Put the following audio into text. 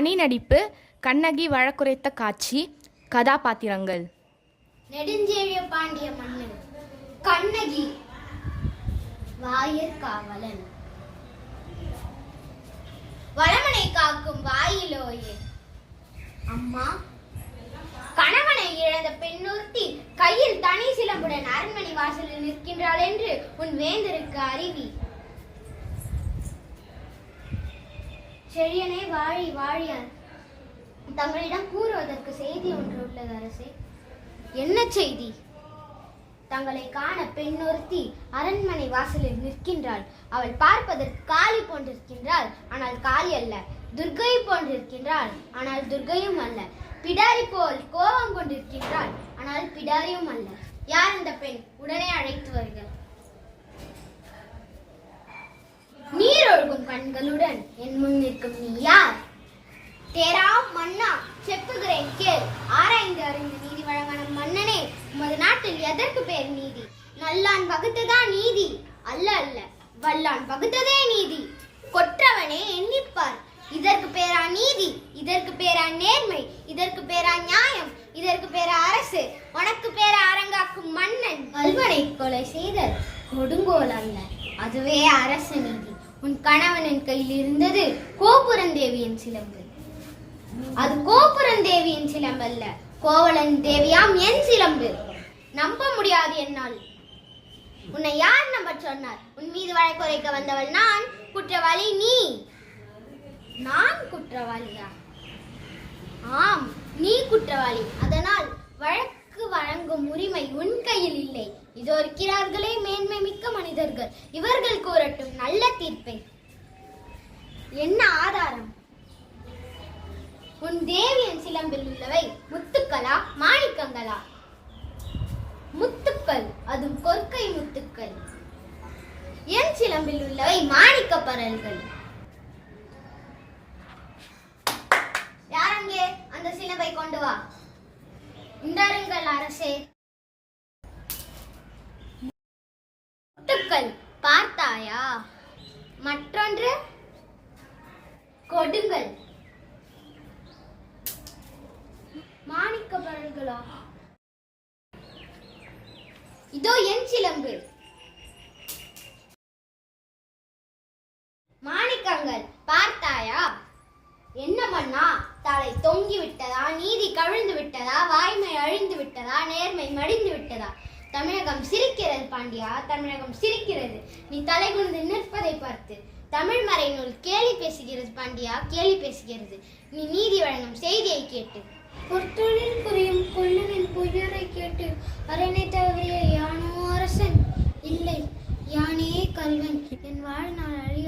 தனி நடிப்பு கண்ணகி வழக்குரைத்த காட்சி கதாபாத்திரங்கள். நெடுஞ்செழிய பாண்டிய மன்னன் கண்ணகி வாயிற் காவலன். வளமனை காக்கும் வாயிலோயே அம்மா. கணவனை இழந்த பெண்ணொருத்தி கையில் தனி சிலம்புடன் அரண்மனை வாசலில் நிற்கின்றாள் என்று உன் வேந்தருக்கு அறிவி. செழியனே வாழி வாழியார் தங்களிடம் கூறுவதற்கு செய்தி ஒன்று உள்ளது அரசே. என்ன செய்தி? தங்களை காண பெண்ணொருத்தி அரண்மனை வாசலில் நிற்கின்றாள். அவள் பார்ப்பதற்கு காளி போன்றிருக்கின்றாள். ஆனால் காளி அல்ல துர்கை போன்றிருக்கின்றாள். ஆனால் துர்கையும் அல்ல பிடாரி போல் கோபம் கொண்டிருக்கின்றாள். ஆனால் பிடாரியும் அல்ல. யார் இந்த பெண்? கண்களுடன் என் முன் நிற்கும் நீ யார்? தேரா மன்னா செப்புகிறேன் கேள். ஆராய்ந்து அறிந்து நீதி வழங்கான மன்னனே உமது நாட்டில் எதற்கு பேர் நீதி? நல்லான் வகுத்ததான் நீதி? அல்ல அல்ல. வல்லான் வகுத்ததே நீதி. கொற்றவனே எண்ணிப்பார். இதற்கு பேரா நீதி இதற்கு பேரா நேர்மை இதற்கு பேரா நியாயம் இதற்கு பேரா அரசு உனக்கு பேரா அரங்காக்கும் மன்னன். வல்வனை கொலை செய்தல் கொடுங்கோல் அல்ல. அதுவே அரசு நீதி. உன் கணவனின் கையில் இருந்தது கோபுரந்தேவியின் சிலம்பு. அது கோபுரந்தேவியின் சிலம்பு சிலம்பல்ல கோவலன் தேவியாம் என் சிலம்பு. நம்ப முடியாது என்னால். உன்னை யார் நம்ப சொன்னார்? உன் மீது வழக்குரைக்க வந்தவள் நான் குற்றவாளி நீ. நான் குற்றவாளியா? ஆம் நீ குற்றவாளி. அதனால் வழக்கு வழங்கும் உரிமை உன் இல்லை. இதோ இருக்கிறார்களே மேன்மை மிக்க மனிதர்கள். இவர்கள் கூறட்டும் நல்ல தீர்ப்பை. என்ன ஆதாரம்? உன் தேவியின் சிலம்பில் உள்ளவை முத்துக்களா மாணிக்கங்களா? முத்துக்கள் அதுவும் கொற்கை முத்துக்கள். என் சிலம்பில் உள்ளவை மாணிக்க பரல்கள். யாரங்கே அந்த சிலம்பை கொண்டு வா. இந்தாருங்கள் அரசே. முத்துக்கள் பார்த்தாயா? மற்றொன்று கொடுங்கள். மாணிக்க பரல்களா இதோ என் சிலம்பு. மாணிக்கங்கள் பார்த்தாயா? என்ன பண்ணா தலை தொங்கி விட்டதா நீதி கவிழ்ந்து விட்டதா வாய்மை அழிந்து விட்டதா நேர்மை மடிந்து விட்டதா? தமிழகம் சிரிக்கிறது பாண்டியா தமிழகம் சிரிக்கிறது. நீ தலை குனிந்து நிற்பதை பார்த்து. தமிழ் மறை நூல் கேலி பேசுகிறது பாண்டியா கேலி பேசுகிறது. நீ நீதி வழங்கும் செய்தியை கேட்டு. பொற்தொழில் புரியும் கொல்லனின் பொய்யரை கேட்டு. அரணை தவறிய யானோ அரசன். இல்லை யானே கல்வன். என் வாழ்நாள்